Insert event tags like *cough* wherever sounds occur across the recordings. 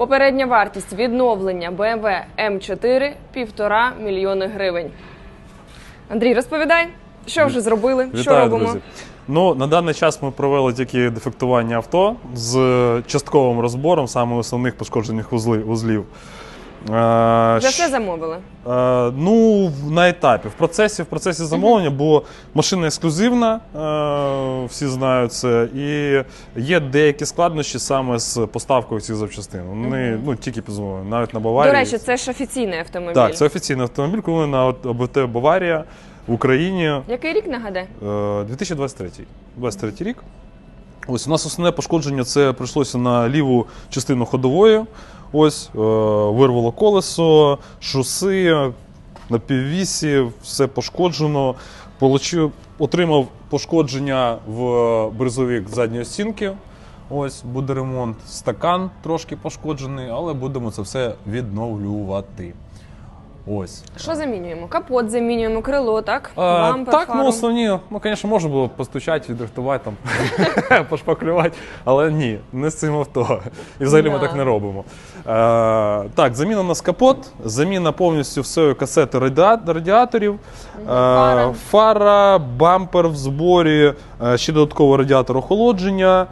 Попередня вартість відновлення BMW М4 – півтора мільйони гривень. Андрій, розповідай, що вже зробили, що робимо. друзі. Ну, на даний час ми провели тільки дефектування авто з частковим розбором саме основних пошкоджених вузлів. Вже все замовили. Е, ну, на етапі. В процесі, в процесі замовлення, бо машина ексклюзивна, е, всі знають це, і є деякі складнощі саме з поставкою цих запчастин. Вони ну, тільки під навіть на Баварії. До речі, це ж офіційний автомобіль. Так, це офіційний автомобіль, коли на ОБТ Баварія в Україні Який рік нагадай? Е, 2023 23 рік. Ось у нас основне пошкодження це прийшлося на ліву частину ходової. Ось е, вирвало колесо, шоси, на піввісі, все пошкоджено. Получив, отримав пошкодження в бризовік задньої стінки. Ось буде ремонт. Стакан трошки пошкоджений, але будемо це все відновлювати. Ось. Що замінюємо? Капот замінюємо, крило, так? А, Бампер, так, фару. ну основні, ну, звісно, можна було постучати, відрихтувати, там, *laughs* пошпаклювати, але ні, не з цим авто. І взагалі ми так не робимо. Е, так, заміна у нас капот, заміна повністю всієї касети радіаторів, е, Фара. фара, бампер в зборі, е, ще додатково радіатор охолодження.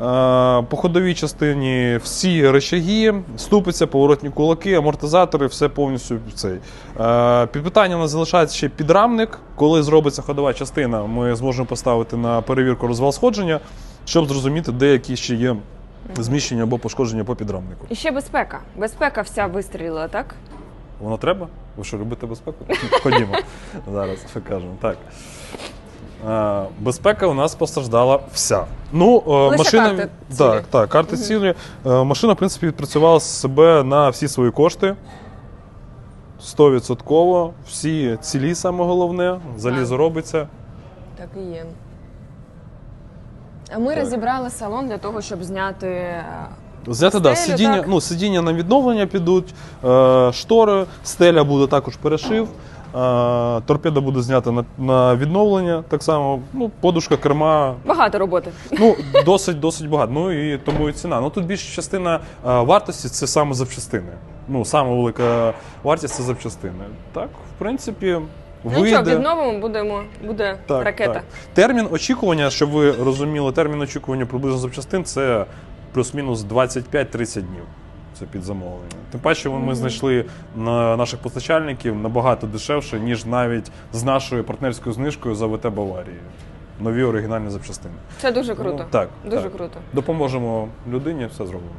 Е, По ходовій частині всі речаги, ступиця, поворотні кулаки, амортизатори, все повністю цей. Е, Під питанням у нас залишається ще підрамник. Коли зробиться ходова частина, ми зможемо поставити на перевірку розвал сходження, щоб зрозуміти, де які ще є зміщення або пошкодження по підрамнику. І ще безпека. Безпека вся вистрілила, так? Воно треба? Ви що, любите безпеку? Ходімо. *laughs* Зараз покажемо. Так. Е, Безпека у нас постраждала вся. Ну, е, Лише машина, карти цілі. так, так, карти цілі. Е, Машина, в принципі, відпрацювала себе на всі свої кошти. 100%. Всі цілі, саме головне. Залізо робиться. Так і є. А ми Так. розібрали салон для того, щоб зняти. е, Взяти, да, сидіння, так? ну, сидіння на відновлення підуть, е, штори, стеля буде також перешив. Торпеда буде знята на, на відновлення, так само. Ну, подушка, керма, Багато роботи. Ну, досить, досить багато. Ну і тому і ціна. Ну тут більша частина вартості це саме запчастини. Ну, саме велика вартість це запчастини. Так, в принципі, Ну що, відновимо, будемо, буде Так, ракета. так. Термін очікування, щоб ви розуміли, термін очікування приблизно запчастин це плюс-мінус 25-30 днів. Це під замовлення. Тим паче, ми, знайшли на наших постачальників набагато дешевше, ніж навіть з нашою партнерською знижкою за ВТ Баварії. Нові оригінальні запчастини. Це дуже круто. Ну, так, Дуже так. круто. Допоможемо людині, все зробимо.